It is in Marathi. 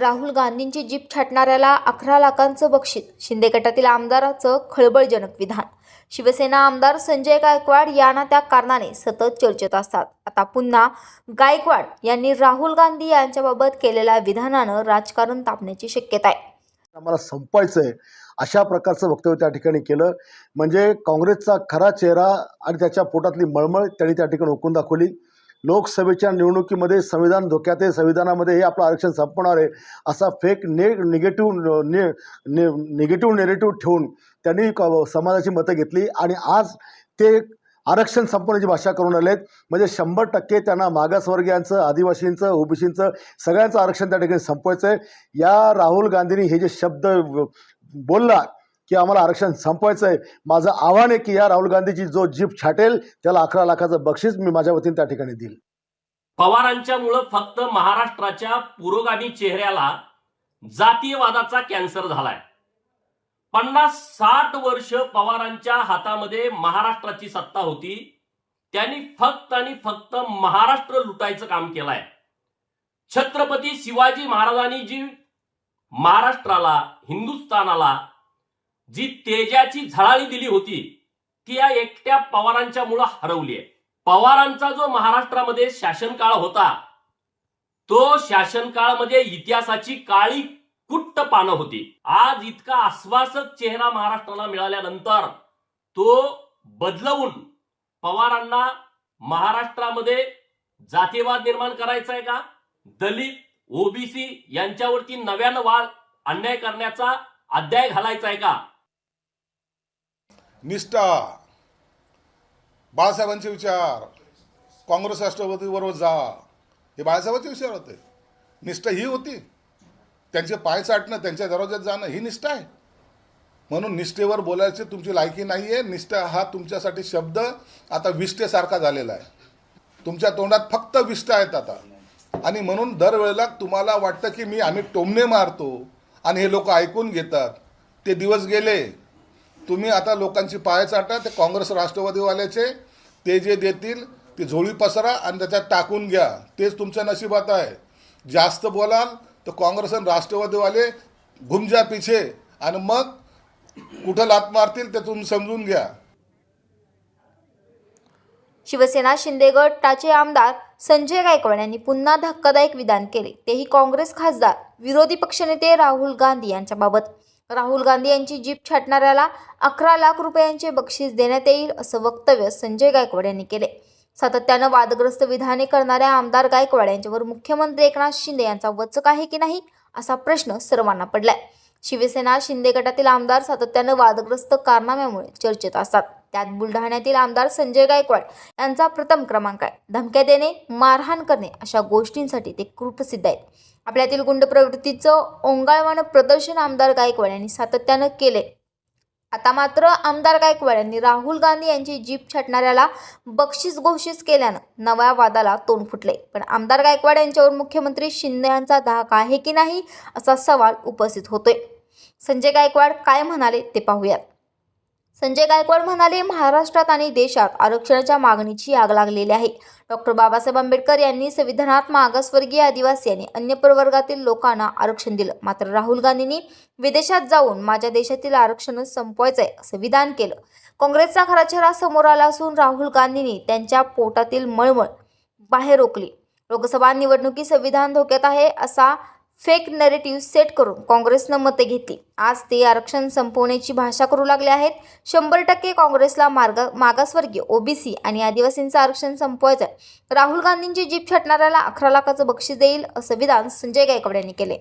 राहुल गांधींची जीप छाटणाऱ्याला अकरा लाखांचं बक्षीस शिंदे गटातील आमदाराचं खळबळजनक विधान. शिवसेना आमदार संजय गायकवाड यांना त्या कारणाने सतत चर्चेत असतात. आता पुन्हा गायकवाड यांनी राहुल गांधी यांच्याबाबत केलेल्या विधानानं राजकारण तापण्याची शक्यता आहे. आम्हाला संपवायचं आहे अशा प्रकारचं वक्तव्य त्या ठिकाणी केलं. म्हणजे काँग्रेसचा खरा चेहरा आणि त्याच्या पोटातली मळमळ त्यांनी त्या ठिकाणी ओकून दाखवली. लोकसभेच्या निवडणुकीमध्ये संविधान धोक्यात आहे संविधानामध्ये हे आपलं आरक्षण संपणार आहे असा फेक ने निगेटिव्ह ने निगेटिव्ह नेरेटिव्ह ठेवून त्यांनी क- समाजाची मतं घेतली आणि आज ते आरक्षण संपवण्याची भाषा करून आलेत. म्हणजे शंभर टक्के त्यांना मागासवर्गीयांचं आदिवासींचं ओबीसींचं सगळ्यांचं आरक्षण त्या ठिकाणी संपवायचं आहे या राहुल गांधींनी हे जे शब्द बोलला की आम्हाला आरक्षण संपवायचं आहे माझं आव्हान आहे की या राहुल गांधीची जो जीप छाटेल त्याला अकरा लाखाचं बक्षीस मी माझ्या वतीने त्या ठिकाणी देईल. पवारांच्यामुळं फक्त महाराष्ट्राच्या पुरोगामी चेहऱ्याला जातीयवादाचा कॅन्सर झालाय. पन्नास साठ वर्ष पवारांच्या हातामध्ये महाराष्ट्राची सत्ता होती. त्यांनी फक्त आणि फक्त महाराष्ट्र लुटायचं काम केलंय. छत्रपती शिवाजी महाराजांनी जी महाराष्ट्राला हिंदुस्थानाला जी तेजाची झळाळी दिली होती ती या एकट्या पवारांच्या मुळे हरवली आहे. पवारांचा जो महाराष्ट्रामध्ये शासनकाळ होता तो शासनकाळामध्ये इतिहासाची काळी कुट्ट पानं होती. आज इतका आश्वासक चेहरा महाराष्ट्राला मिळाल्यानंतर तो बदलवून पवारांना महाराष्ट्रामध्ये जातीवाद निर्माण करायचा आहे का? दलित ओबीसी यांच्यावरती नव्यानं वाळ अन्याय करण्याचा अध्याय घालायचा आहे का? निष्ठा. बाळासाहेबांचे विचार. काँग्रेस राष्ट्रवादीबरोबर जा. हे बाळासाहेबांचे विचार होते. निष्ठा ही होती. त्यांचे पाय चाटणं त्यांच्या दरवाज्यात जाणं ही निष्ठा आहे. म्हणून निष्ठेवर बोलायची तुमची लायकी नाही आहे निष्ठा हा तुमच्यासाठी शब्द आता विष्ठेसारखा झालेला आहे. तुमच्या तोंडात फक्त विष्ठा आहेत आता. आणि म्हणून दरवेळेला तुम्हाला वाटतं की मी आम्ही टोमणे मारतो. आणि हे लोक ऐकून घेतात. ते दिवस गेले. तुम्ही आता लोकांची पाय चाटा ते काँग्रेस राष्ट्रवादीवाल्याचे ते जे देतील ते झोळी पसरा आणि त्याच्यात टाकून घ्या. तेच तुमच्या नशिबात आहे. जास्त बोलाल तर काँग्रेस आणि राष्ट्रवादीवाले घुमजा पिछे आणि मग कुठं लात मारतील ते तुम्ही समजून घ्या. शिवसेना शिंदे गटाचे आमदार संजय गायकवाड यांनी पुन्हा धक्कादायक विधान केले. तेही काँग्रेस खासदार विरोधी पक्षनेते राहुल गांधी यांच्याबाबत. राहुल गांधी यांची जीप छाटणाऱ्याला अकरा लाख रुपयांचे बक्षीस देण्यात येईल असं वक्तव्य संजय गायकवाड यांनी केले. सातत्यानं वादग्रस्त विधाने करणाऱ्या आमदार गायकवाड यांच्यावर मुख्यमंत्री एकनाथ शिंदे यांचा वचक आहे की नाही असा प्रश्न सर्वांना पडलाय. शिवसेना शिंदे गटातील आमदार सातत्यानं वादग्रस्त कारनाम्यामुळे चर्चेत असतात. त्यात बुलढाण्यातील आमदार संजय गायकवाड यांचा प्रथम क्रमांक आहे. धमक्या देणे मारहाण करणे अशा गोष्टींसाठी ते कुप्रसिद्ध आहेत. आपल्यातील गुंड प्रवृत्तीचं ओंगाळवाणं प्रदर्शन आमदार गायकवाड यांनी सातत्यानं केले आता मात्र आमदार गायकवाड यांनी राहुल गांधी यांची जीप छाटणाऱ्याला बक्षीस घोषित केल्यानं नव्या वादाला तोंड फुटले पण आमदार गायकवाड यांच्यावर मुख्यमंत्री शिंदे यांचा धाक आहे की नाही असा सवाल उपस्थित होतोय. संजय गायकवाड काय म्हणाले ते पाहूयात. संजय गायकवाड म्हणाले महाराष्ट्रात आणि देशात आरक्षणाच्या मागणीची आग लागलेली आहे. डॉक्टर बाबासाहेब आंबेडकर यांनी संविधानात मागासवर्गीय आदिवासी आणि अन्य प्रवर्गातील लोकांना आरक्षण दिलं. मात्र राहुल गांधींनी विदेशात जाऊन माझ्या देशातील आरक्षण आहे असं विधान केलं. काँग्रेसचा खरा चेहरा समोर आला असून राहुल गांधींनी त्यांच्या पोटातील मळमळ बाहेर रोखली लोकसभा निवडणुकी संविधान धोक्यात आहे असा फेक नरेटिव्ह सेट करून काँग्रेसनं मते घेतली. आज ते आरक्षण संपवण्याची भाषा करू लागले आहेत. शंभर टक्के काँग्रेसला मार्ग मागासवर्गीय ओबीसी आणि आदिवासींचं आरक्षण संपवायचं आहे राहुल गांधींची जीप छाटणाऱ्याला अकरा लाखाचं बक्षीस देईल असं विधान संजय गायकवाड यांनी केले